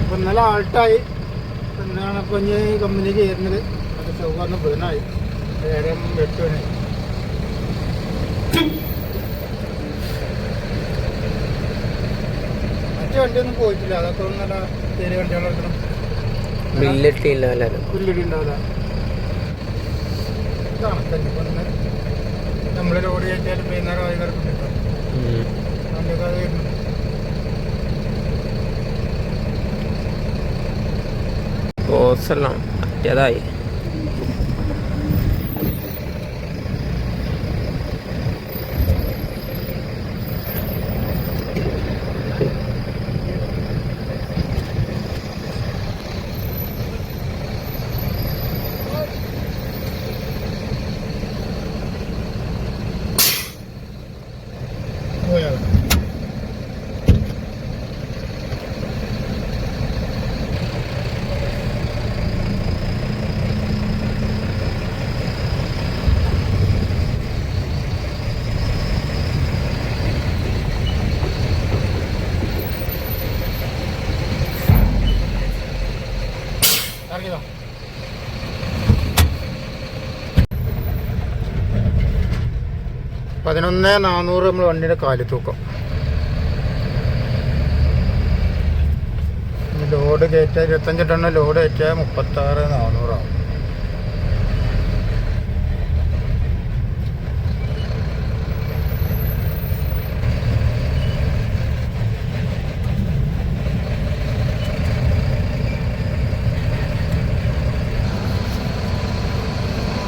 അപ്പൊ ഇന്നലെ ആൾട്ടായി. ഇന്നാണ് ഇപ്പൊ ഇനി കമ്പനി ചേരുന്നത് അത് ചൊവ്വാന്ന് ബുധനായി. നേരം എട്ട് മണി. മറ്റു വണ്ടിയൊന്നും പോയിട്ടില്ല. അതൊക്കെ ഒന്നല്ല തേര് വണ്ടികളെടുക്കണം ബില്ലിട്ടില്ല എല്ലാവരും പുല്ലിടി ഉണ്ടാവില്ല കണക്കല്ലേ ഇപ്പൊ നമ്മൾ ലോഡ് കയറ്റിയാലും വൈകുന്നേരം വൈകുന്നേരം കിട്ടും വണ്ടിയൊക്കെ അത് വരുന്നു ഓസെല്ലാം മറ്റേതായി പോയാ ഇറങ്ങിയതാ പതിനൊന്ന് നാനൂറ് നമ്മൾ വണ്ടിയുടെ കാലി തൂക്കം. ലോഡ് കയറ്റാൻ ഇരുപത്തഞ്ച് ലോഡ് കയറ്റിയാൽ മുപ്പത്താറ് നാനൂറാവും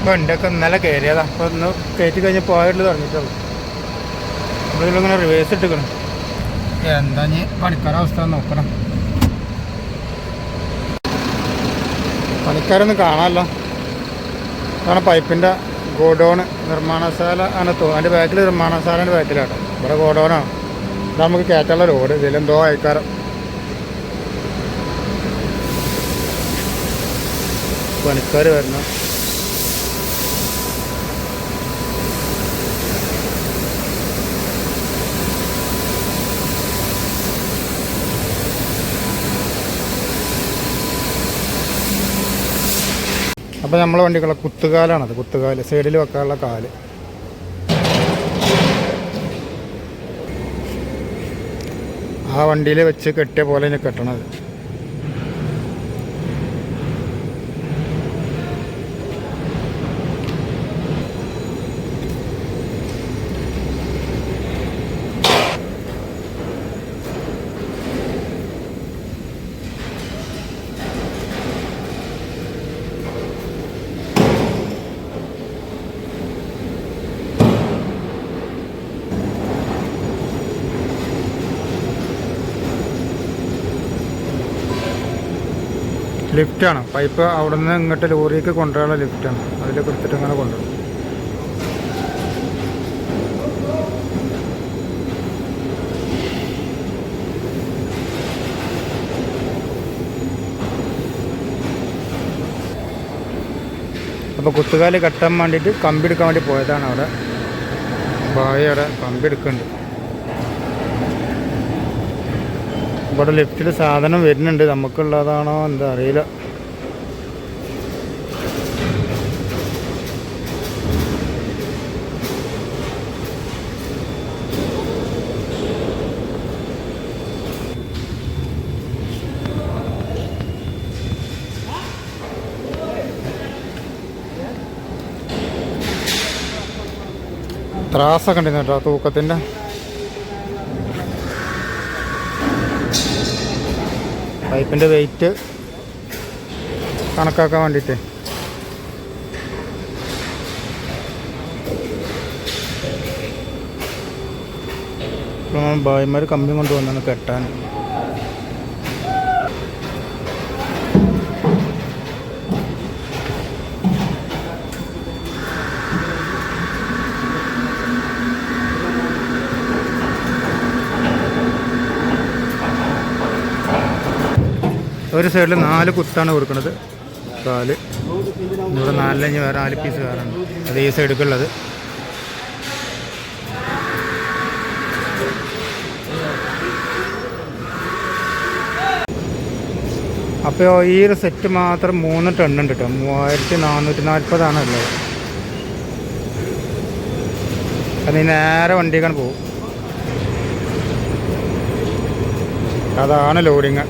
വണ്ടിയൊക്കെ ഇന്നലെ കയറിയതാ. അപ്പോൾ ഒന്ന് കയറ്റി കഴിഞ്ഞ് പോയിട്ട് തുടങ്ങിയിട്ടുള്ളൂ. നമ്മളിങ്ങനെ റിവേഴ്സ് ഇട്ടിക്കണം എന്താ ഇനി പണിക്കാരെ അവസ്ഥ നോക്കണം. പണിക്കാരൊന്നും കാണാമല്ലോ. അതാണ് പൈപ്പിന്റെ ഗോഡൗൺ നിർമ്മാണശാല ആണ് തോ അതിന്റെ ബാക്കിൽ നിർമ്മാണശാലന്റെ ബാക്കിലാട്ടോ ഇവിടെ ഗോഡൗണാണ്. ഇത് നമുക്ക് കയറ്റാനുള്ള റോഡ് ഇതിലെന്തോ അയക്കാരം പണിക്കാർ വരണം. അപ്പോൾ നമ്മളെ വണ്ടിക്കുള്ള കുത്തുകാലാണത് കുത്തുകാൽ. സൈഡിൽ വെക്കാനുള്ള കാൽ. ആ വണ്ടിയിൽ വെച്ച് കെട്ടിയ പോലെ ഇനി കെട്ടണത്. ലിഫ്റ്റാണ്. പൈപ്പ് അവിടെ നിന്ന് ഇങ്ങോട്ട് ലോറിക്ക് കൊണ്ടുവരാനുള്ള ലിഫ്റ്റാണ്. അതിൽ കൊടുത്തിട്ട് ഇങ്ങനെ കൊണ്ടുവരും. അപ്പോൾ കുത്തുകാൽ കെട്ടാൻ വേണ്ടിയിട്ട് കമ്പി എടുക്കാൻ വേണ്ടി പോയതാണ് അവിടെ. ബായി അവിടെ കമ്പി എടുക്കുന്നുണ്ട്. ഇവിടെ ലിഫ്റ്റിൽ സാധനം വരുന്നുണ്ട്. നമുക്കുള്ളതാണോ എന്താ അറിയില്ല. ത്രാസൊക്കെ ഉണ്ടായിരുന്നു കേട്ടോ തൂക്കത്തിന്റെ. പൈപ്പിന്റെ വെയിറ്റ് കണക്കാക്കാൻ വേണ്ടിയിട്ട്. ഭായിമാർ കമ്പി കൊണ്ടുവന്നാണ് കെട്ടാൻ. ഒരു സൈഡിൽ നാല് കുത്താണ് കൊടുക്കുന്നത്. കാൽ. ഇവിടെ നാലഞ്ച് വേറെ നാല് പീസ് വേറാണ് അത് ഈ സൈഡിലേക്കുള്ളത് അപ്പോൾ ഈ ഒരു സെറ്റ് മാത്രം മൂന്ന് ടണ്ണുണ്ട് കേട്ടോ മൂവായിരത്തി നാനൂറ്റി നാൽപ്പതാണ് ഉള്ളത്. അത് നേരെ വണ്ടിക്കാൻ പോകും അതാണ് ലോഡിങ്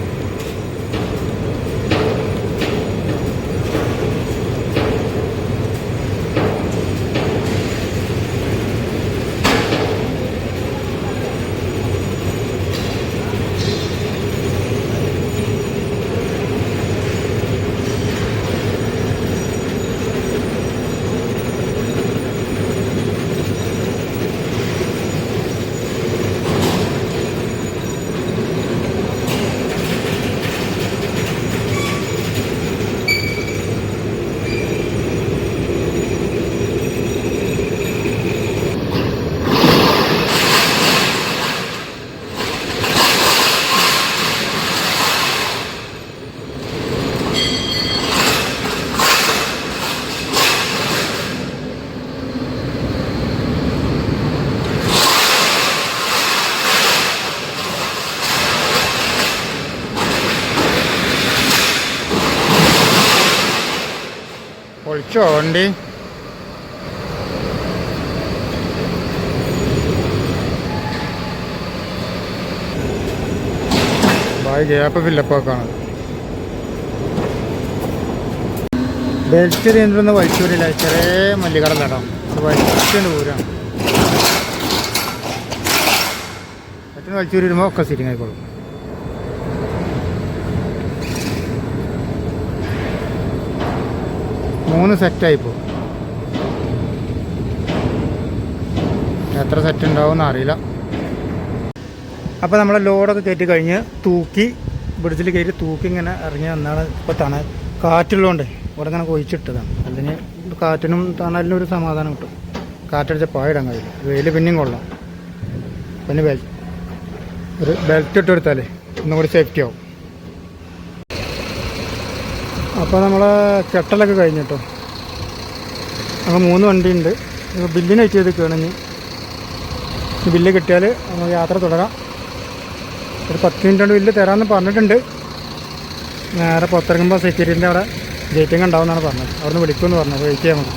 പൊളിച്ചോ വണ്ടി ബായ് ഗ്യാപ്പ് ഫില്ലപ്പാക്കാണ്. ബെൽറ്റ് നീന്തുന്ന വലിച്ചൂരില്ല ചെറിയ മല്ലികടലാട്ടോ അത് വലിച്ചുകൊണ്ട് പോരാണ്. മറ്റൊന്ന് വലിച്ചൂരി വരുമ്പോൾ ഒക്കെ സീറ്റിംഗ് ആയിക്കോളും. മൂന്ന് സെറ്റായി പോകും എത്ര സെറ്റ് ഉണ്ടാവും അറിയില്ല. അപ്പോൾ നമ്മൾ ലോഡൊക്കെ കയറ്റി കഴിഞ്ഞ് തൂക്കി ബ്രിഡ്ജിൽ കയറ്റി തൂക്കി ഇങ്ങനെ ഇറങ്ങി വന്നാണ് ഇപ്പോൾ തണ. കാറ്റുള്ളതുകൊണ്ട് ഇവിടെ ഇങ്ങനെ കൊഴിച്ചിട്ടതാണ്. അതിന് കാറ്റിനും തണലിനും ഒരു സമാധാനം കിട്ടും. കാറ്റടിച്ച പായിടാൻ കഴിയില്ല. വെയിൽ പിന്നെയും കൊള്ളാം. പിന്നെ ബെൽ ഒരു ബെൽറ്റ് ഇട്ട് കൊടുത്താലേ ഒന്നും കൂടി സേഫ്റ്റി ആവും. അപ്പോൾ നമ്മൾ കെട്ടലൊക്കെ കഴിഞ്ഞിട്ടോ അപ്പോൾ മൂന്ന് വണ്ടിയുണ്ട്. ബില്ലിന് വെച്ച് ചെയ്ത് ഈ ബില്ല് കിട്ടിയാൽ നമ്മൾ യാത്ര തുടരാം. ഒരു പത്ത് മിനിറ്റ് കൊണ്ട് ബില്ല് തരാമെന്ന് പറഞ്ഞിട്ടുണ്ട്. നേരെ പുറത്തിറങ്ങുമ്പോൾ സെക്യൂരിറ്റിന്റെ അവിടെ ഗേറ്റിംഗ് ഉണ്ടാവുമെന്നാണ് പറഞ്ഞത്. അവിടെ നിന്ന് വിളിക്കുമെന്ന് പറഞ്ഞു അപ്പോൾ വെയിറ്റ് ചെയ്യാൻ മതി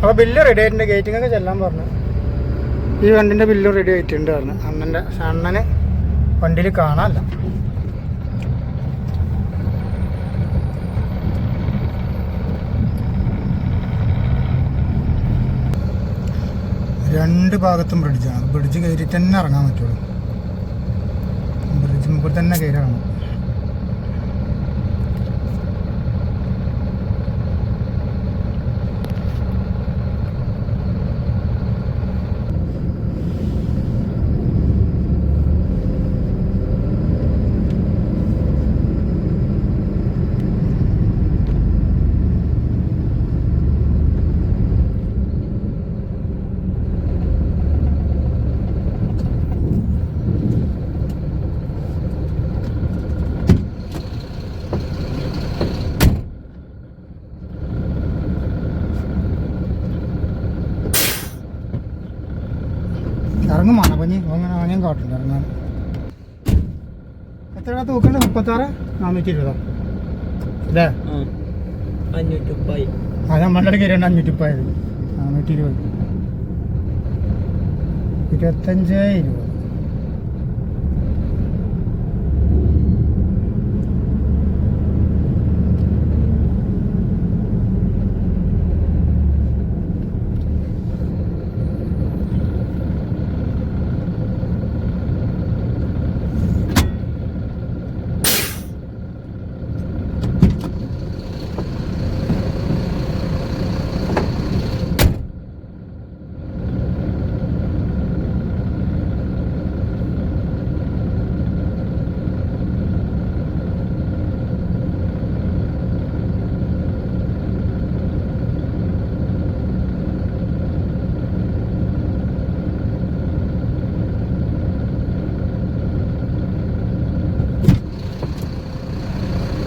അപ്പോൾ ബില്ല് റെഡി ആയിട്ടുണ്ട്. ഗേറ്റിംഗ് ഒക്കെ ചെല്ലാൻ പറഞ്ഞു. ഈ വണ്ടിന്റെ ബില്ല് റെഡി ആയിട്ടുണ്ട് പറഞ്ഞു. അണ്ണന്റെ അണ്ണന് വണ്ടിയിൽ കാണാനല്ല. രണ്ട് ഭാഗത്തും ബ്രിഡ്ജാണ് ബ്രിഡ്ജ് കയറി തന്നെ ഇറങ്ങാൻ പറ്റുള്ളൂ. ബ്രിഡ്ജ് മുകളിൽ തന്നെ കയറി ഇറങ്ങും മണപ്പഞ്ഞി അങ്ങനെ ആനയും കാട്ടുണ്ട് ഇറങ്ങാൻ എത്ര മുപ്പത്താറ് നാനൂറ്റി ഇരുപതോ അല്ലേ? ആ നമ്മളുടെ നമ്മളുടെ കയറിയാണ് അഞ്ഞൂറ്റി മുപ്പത് നാനൂറ്റി ഇരുപത് ഇരുപത്തഞ്ച് ഇരുപത്.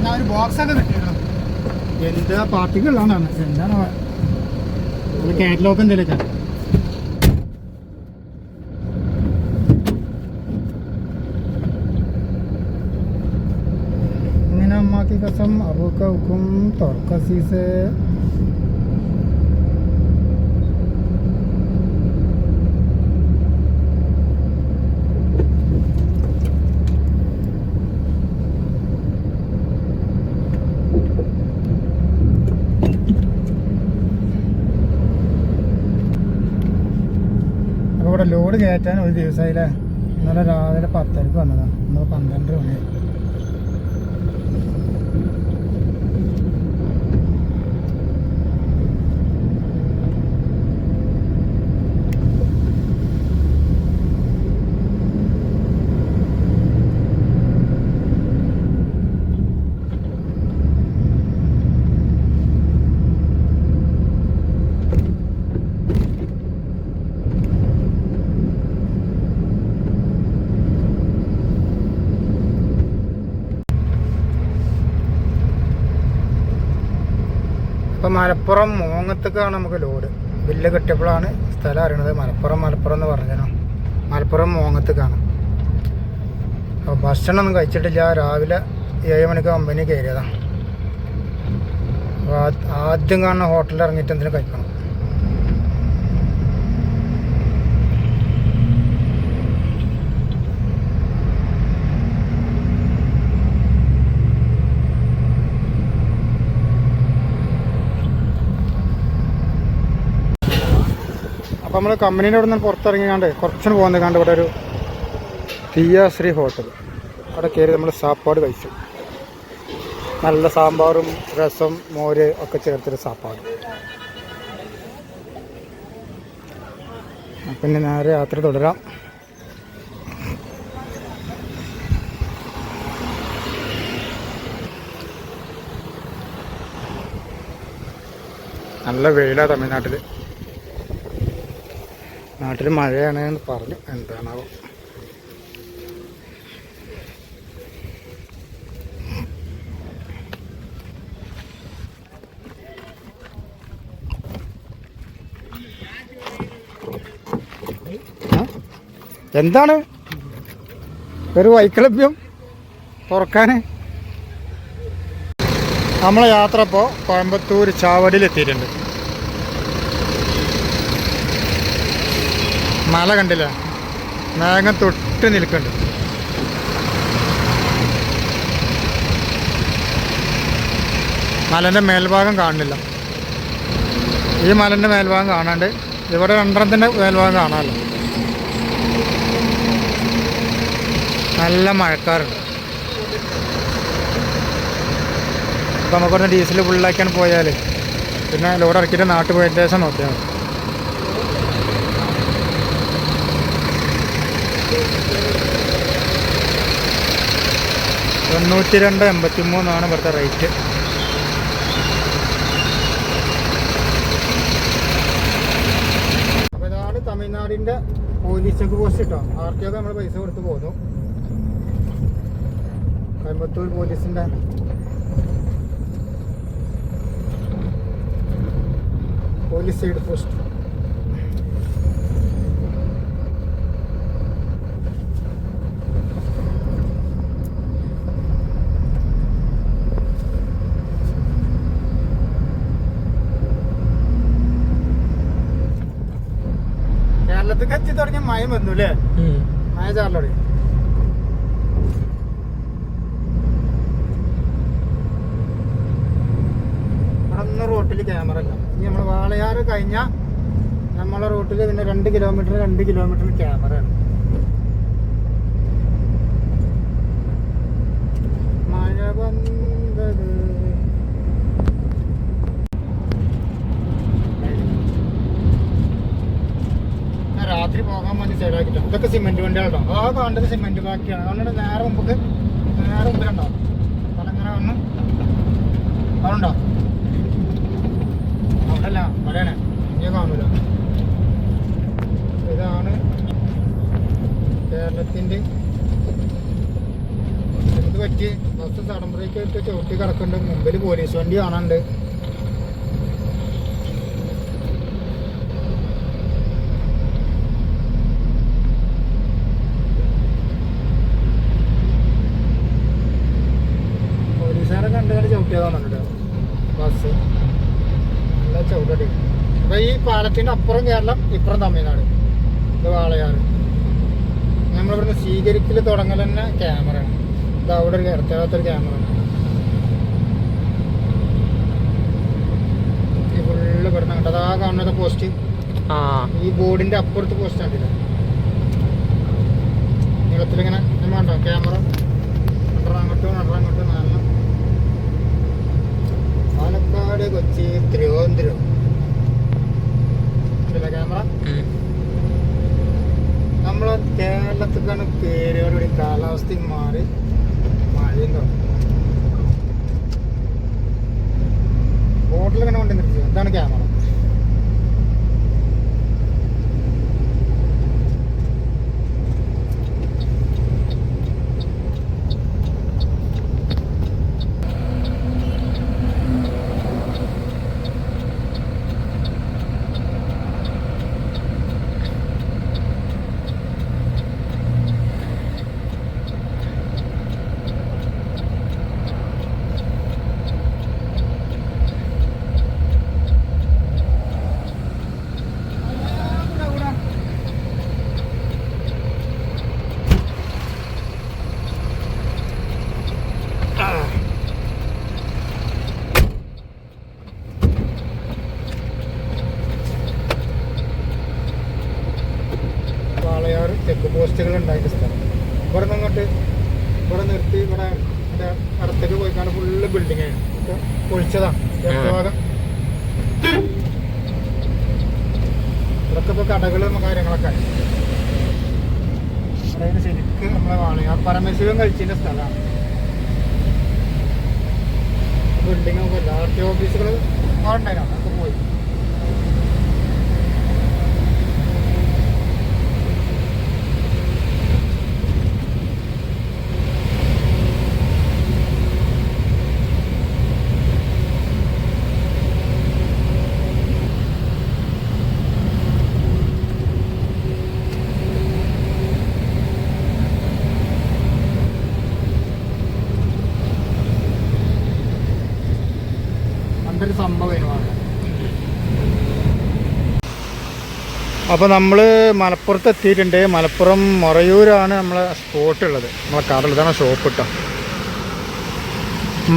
ഞാൻ ഒരു ബോക്സ് ഒക്കെ കിട്ടിയിരുന്നു എന്താ പാർട്ടിക്കുള്ളതാണ് എന്താണ് കാറ്റലോഗ് എന്തെങ്കിലും kasam abuka hukum torkasise അപ്പോൾ ഇവിടെ ലോഡ് കയറ്റാൻ ഒരു ദിവസമായില്ലേ? ഇന്നലെ രാവിലെ പത്തരക്ക് വന്നതാണ് ഇന്നലെ പന്ത്രണ്ട് മണി ഇപ്പം മലപ്പുറം മോങ്ങത്തേക്കാണ് നമുക്ക് ലോഡ്. ബില്ല് കിട്ടിയപ്പോഴാണ് സ്ഥലം അറിയണത്. മലപ്പുറം മലപ്പുറം എന്ന് പറഞ്ഞോ മലപ്പുറം മോങ്ങത്തേക്കാണ്. അപ്പോൾ ഭക്ഷണമൊന്നും കഴിച്ചിട്ടില്ല. രാവിലെ ഏഴ് മണിക്ക് കമ്പനി കയറിയതാണ് ആദ്യം കാണുന്ന ഹോട്ടലിൽ ഇറങ്ങിയിട്ട് എന്തിനും കഴിക്കണം? അപ്പോൾ നമ്മൾ കമ്പനീന്റെ അവിടെ നിന്ന് പുറത്തിറങ്ങിയാണ്ട് കുറച്ചിന് പോകുന്നത് കണ്ട് ഇവിടെ ഒരു തീയാശ്രീ ഹോട്ടൽ അവിടെ കയറി നമ്മൾ സാപ്പാട് കഴിച്ചു. നല്ല സാമ്പാറും രസം മോര് ഒക്കെ ചേർത്തൊരു സാപ്പാട്. പിന്നെ നേരെ യാത്ര തുടരാം. നല്ല വെയിലാണ് തമിഴ്നാട്ടിൽ നാട്ടിൽ മഴയാണ് എന്ന് പറഞ്ഞു. എന്താണാവോ? എന്താണ്? ഒരു വൈക്ലഭ്യം തുറക്കാൻ നമ്മളെ യാത്ര ഇപ്പോൾ കോയമ്പത്തൂർ ചാവടിയിൽ മല കണ്ടില്ല. മേഘം തൊട്ട് നിൽക്കുന്നുണ്ട്. മലന്റെ മേൽഭാഗം കാണുന്നില്ല. ഈ മലന്റെ മേൽഭാഗം കാണാണ്ട് ഇവിടെ രണ്ടെണ്ണത്തിന്റെ മേൽഭാഗം കാണാമല്ലോ. നല്ല മഴക്കാറുണ്ട്. അപ്പോൾ നമുക്കൊന്ന് ഡീസൽ ഫുള്ളാക്കിയാണ് പോയാൽ പിന്നെ ലോഡ് ഇറക്കിയിട്ട് നാട്ടിൽ പോയതിന് ശേഷം നോക്കിയാൽ മതി. തൊണ്ണൂറ്റി രണ്ട് എൺപത്തി മൂന്നാണ് ഇവിടുത്തെ റേറ്റ് അപ്പോൾ ഇതാണ് തമിഴ്നാടിന്റെ പോലീസ് ചെക്ക് പോസ്റ്റ് കിട്ടോ ആർ ടി നമ്മൾ പൈസ കൊടുത്ത് പോന്നു. കോയമ്പത്തൂർ പോലീസിന്റെ പോലീസ് സൈഡ് പോസ്റ്റ് മഴ വന്നു അല്ലേ മായ ചാറിലോടെ ഒന്നും റോട്ടിൽ ക്യാമറ ഇല്ല. ഇനി നമ്മൾ വാളയാറ് കഴിഞ്ഞ നമ്മളെ റോട്ടിൽ പിന്നെ രണ്ട് കിലോമീറ്റർ രണ്ട് കിലോമീറ്റർ ക്യാമറ ആണ്. മഴ വന്നത് ആ, രാത്രി പോകാൻ വേണ്ടി സൈഡാക്കിട്ടോ ഇതൊക്കെ സിമെന്റ് വണ്ടികളോ ആ കണ്ടത് സിമെന്റ് ബാക്കിയാണ്. അതുകൊണ്ട് നേരെ മുമ്പ് നേരെ മുമ്പിലുണ്ടോ അതങ്ങനെ വന്ന് അതുണ്ടോ? അവിടെയല്ല അവിടെയാണ്. ഇനി കാണൂല. ഇതാണ് കേരളത്തിന്റെ എന്ത് പറ്റി? ബസ് സഡൻ ചവിട്ടി കിടക്കുന്നുണ്ട്. മുമ്പിൽ പോലീസ് വണ്ടി കാണാനുണ്ട് പോലീസുകാരൊക്കെ ഉണ്ട് പാലത്തിന്റെ അപ്പുറം കേരളം ഇപ്പുറം തമിഴ്നാട്. ഇത് വാളയാറ്. നമ്മളിവിടുന്ന് സ്വീകരിക്കൽ തുടങ്ങൽ തന്നെ ക്യാമറയാണ് ഇത് അവിടെ ഒരു ഇടത്തേത്തൊരു ക്യാമറ ആണ്. ഫുള്ള് പെടുന്ന കണ്ടത് ആ കാണുന്നത് പോസ്റ്റ് ഈ ബോർഡിന്റെ അപ്പുറത്ത് പോസ്റ്റ് കണ്ടില്ല നീളത്തിലിങ്ങനെ ഞാൻ കണ്ടോ ക്യാമറ. അങ്ങോട്ടും അങ്ങോട്ടും പാലക്കാട് കൊച്ചി തിരുവനന്തപുരം. ഉണ്ടല്ലേ ക്യാമറ. നമ്മളെ കേരളത്തിക്കാണ് പേരുകളുടെ കാലാവസ്ഥയും മാറി. മഴയും തുടങ്ങി ബോട്ടിൽ ഇങ്ങനെ എന്താണ് ക്യാമറ വാളയാറ് ചെക്ക് പോസ്റ്റുകൾ ഉണ്ടായിരുന്ന സ്ഥലം ഇവിടെ നിന്ന് അങ്ങോട്ട് ഇവിടെ നിർത്തി ഇവിടെ മറ്റേ അടുത്തേക്ക് പോയിക്കാണ് ഫുള്ള് ബിൽഡിംഗ് ആണ് പൊളിച്ചതാണ് ഭാഗം? ഇവിടൊക്കെ ഇപ്പോൾ കടകളും കാര്യങ്ങളൊക്കെ അതായത് ശരിക്ക് നമ്മളെ വാളയാർ പരമശിവൻ കഴിച്ചതിന്റെ സ്ഥലമാണ്. ബിൽഡിംഗ് ഒക്കെ ആർ ടി ഓഫീസുകൾ ഉണ്ടായിരുന്നു അതൊക്കെ പോയി പണ്ടൊരു സംഭവമാണ് അപ്പോൾ നമ്മൾ മലപ്പുറത്ത് എത്തിയിട്ടുണ്ട് മലപ്പുറം മൊറയൂരാണ് നമ്മളെ സ്പോട്ട് ഉള്ളത്. നമ്മളെ കടൽ ഇതാണ് ഷോപ്പ് കേട്ടോ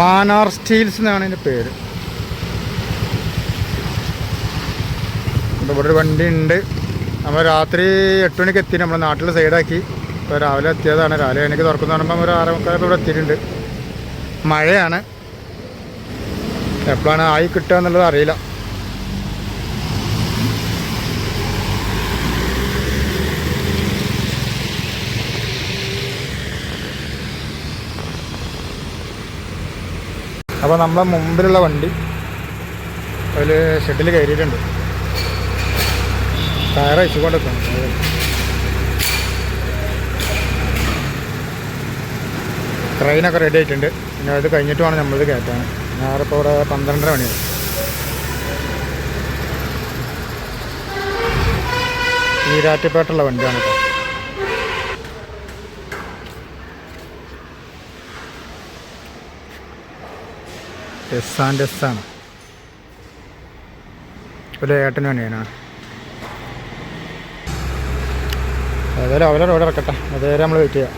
മാനാർ സ്റ്റീൽസ് എന്നാണ് ഇതിന്റെ പേര്. ഇവിടെ ഒരു വണ്ടി ഉണ്ട്. നമ്മൾ രാത്രി എട്ട് മണിക്ക് എത്തി. നമ്മുടെ നാട്ടിൽ സൈഡാക്കി. ഇപ്പോൾ രാവിലെ എത്തിയതാണ്. രാവിലെ എനിക്ക് തുറക്കുന്ന പറയുമ്പോൾ ഒരു ആറ് മുക്കാലത്ത് ഇവിടെ എത്തിയിട്ടുണ്ട്. മഴയാണ്. എപ്പോഴാണ് ആയി കിട്ടുക എന്നുള്ളത് അറിയില്ല. അപ്പോൾ നമ്മളെ മുമ്പിലുള്ള വണ്ടി അതിൽ ഷെഡിൽ കയറിയിട്ടുണ്ട്. ടയർ കൊണ്ടിട്ടുണ്ട് ട്രെയിനൊക്കെ റെഡി ആയിട്ടുണ്ട്. പിന്നെ അത് കഴിഞ്ഞിട്ട് വേണം നമ്മളിത് കയറ്റാൻ. ഞാനിപ്പോൾ ഇവിടെ പന്ത്രണ്ടര മണിയായി. ഈരാറ്റുപേട്ടുള്ള വണ്ടിയാണ് കേട്ടോ എസ് ആൻഡ് എസ് ആണ് ഒരു ഏട്ടന് വേണ്ടിയാണ്. ഏതായാലും അവരെ റോഡ് ഇറക്കട്ടെ. അതുവരെ നമ്മൾ വെയിറ്റ് ചെയ്യാം.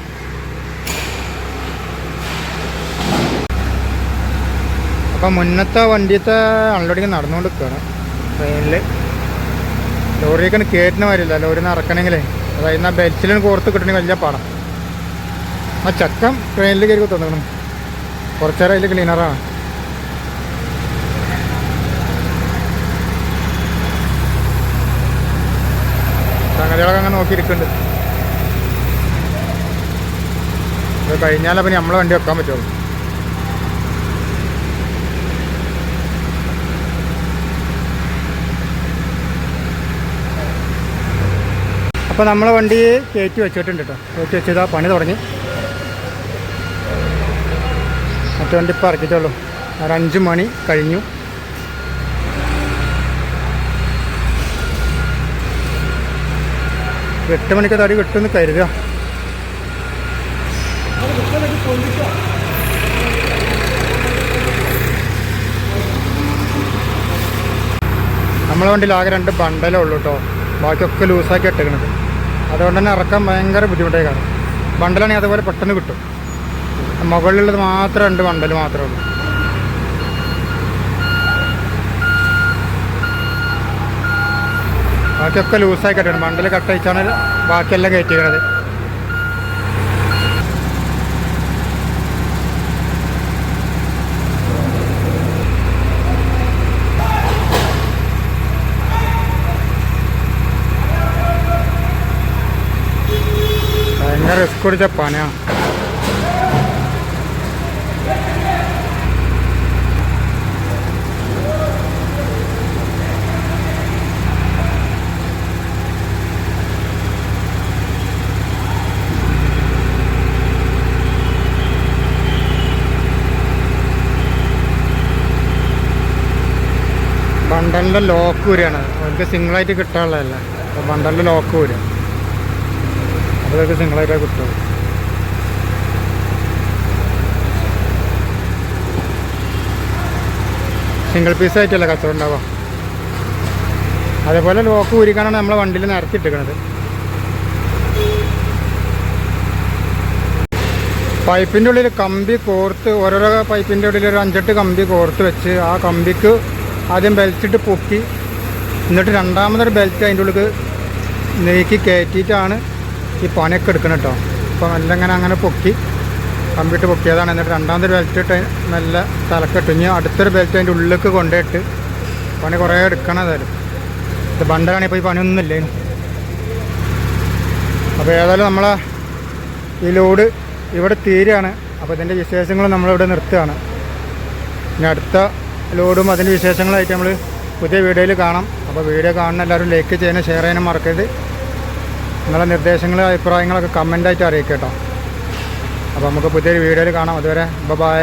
അപ്പം മുന്നത്തെ വണ്ടിയത്തെ അൺലോഡിങ് നടന്നുകൊണ്ട് നിൽക്കുകയാണ് ട്രെയിനിൽ ലോറിയൊക്കെ കയറ്റുന്ന വരില്ല ലോറിന്ന് ഇറക്കണമെങ്കിലേ അതായത് ആ ബെൽറ്റിലും കോർത്ത് കിട്ടണമെങ്കിൽ വലിയ പാടാണ് ആ ചക്കം ട്രെയിനിൽ കയറി തന്നിക്കണം കുറച്ചേരം അതിൽ ക്ലീനറാണ് സംഗതികളൊക്കെ അങ്ങനെ നോക്കിയിരിക്കുന്നുണ്ട്. ഇത് കഴിഞ്ഞാലേ പിന്നെ നമ്മളെ വണ്ടി വെക്കാൻ പറ്റുള്ളൂ. അപ്പോൾ നമ്മളെ വണ്ടി കയറ്റി വെച്ചിട്ടുണ്ട് കേട്ടോ കയറ്റി വെച്ചതാ പണി തുടങ്ങി. മറ്റേ വണ്ടി ഇപ്പോൾ ഇറക്കിയിട്ടുള്ളൂ. ഒരു അഞ്ച് മണി കഴിഞ്ഞു. എട്ട് മണിക്ക് തടി കിട്ടുമെന്ന് കരുതുക. നമ്മളെ വണ്ടിയിൽ ആകെ രണ്ട് ബണ്ടലേ ഉള്ളൂ കേട്ടോ ബാക്കിയൊക്കെ ലൂസാക്കി ഇട്ടേക്കണത്. അതുകൊണ്ട് തന്നെ ഇറക്കാൻ ഭയങ്കര ബുദ്ധിമുട്ടായി കാണും ബണ്ടലാണെങ്കിൽ അതുപോലെ പെട്ടെന്ന് കിട്ടും. മുകളിലുള്ളത് മാത്രം രണ്ട് ബണ്ടൽ മാത്രമേ ഉള്ളൂ. ബാക്കിയൊക്കെ ലൂസായി കെട്ടണം മണ്ടൽ കട്ടയിച്ചാണ് ബാക്കിയെല്ലാം കയറ്റിക്കണത് ഭയങ്കര റിസ്ക് പിടിച്ച പണിയാണ് ബണ്ടലിന്റെ ലോക്ക് വരികയാണ് അവർക്ക് സിംഗിളായിട്ട് കിട്ടാനുള്ളതല്ല. അപ്പോൾ ബണ്ടലിന്റെ ലോക്ക് വരിക അതൊക്കെ സിംഗിളായിട്ടേ കിട്ടുള്ളൂ സിംഗിൾ പീസ് ആയിട്ടല്ല കച്ചവടം ഉണ്ടാവുക? അതേപോലെ ലോക്ക് ഊരിക്കാനാണ് നമ്മളെ വണ്ടിയിൽ നിരത്തി ഇട്ടിരിക്കുന്നത് പൈപ്പിന്റെ ഉള്ളിൽ കമ്പി കോർത്ത് ഓരോരോ പൈപ്പിന്റെ ഉള്ളിൽ ഒരു അഞ്ചെട്ട് കമ്പി കോർത്ത് വെച്ച് ആ കമ്പിക്ക് ആദ്യം ബെൽറ്റിട്ട് പൊക്കി. എന്നിട്ട് രണ്ടാമതൊരു ബെൽറ്റ് അതിന്റെ ഉള്ളിൽ നീക്കി കയറ്റിയിട്ടാണ് ഈ പണിയൊക്കെ എടുക്കണം കേട്ടോ അപ്പോൾ മെല്ലെ ഇങ്ങനെ അങ്ങനെ പൊക്കി കമ്പിട്ട് പൊക്കിയതാണ്. എന്നിട്ട് രണ്ടാമതൊരു ബെൽറ്റ് ഇട്ട് നല്ല തലക്കെട്ട്. ഇനി അടുത്തൊരു ബെൽറ്റ് അതിന്റെ ഉള്ളിലേക്ക് കൊണ്ടുപോയിട്ട് പണി കുറേ എടുക്കണതായാലും ഇത് ബണ്ടലാണ് ഇപ്പോൾ ഈ പണിയൊന്നുമില്ല? അപ്പോൾ ഏതായാലും നമ്മളെ ഈ ലോഡ് ഇവിടെ തീരുകയാണ് അപ്പോൾ ഇതിന്റെ വിശേഷങ്ങൾ നമ്മളിവിടെ നിർത്തുകയാണ്. ഇനി അടുത്ത ലോഡും അതിന്റെ വിശേഷങ്ങളായിട്ട് നമ്മൾ പുതിയ വീഡിയോയിൽ കാണാം. അപ്പോൾ വീഡിയോ കാണുന്ന എല്ലാവരും ലൈക്ക് ചെയ്യാനും ഷെയർ ചെയ്യാനും മറക്കരുത്. നിങ്ങളുടെ നിർദ്ദേശങ്ങളും അഭിപ്രായങ്ങളൊക്കെ കമന്റായിട്ട് അറിയിക്കട്ടോ കേട്ടോ. അപ്പോൾ നമുക്ക് പുതിയൊരു വീഡിയോയിൽ കാണാം. അതുവരെ ബൈ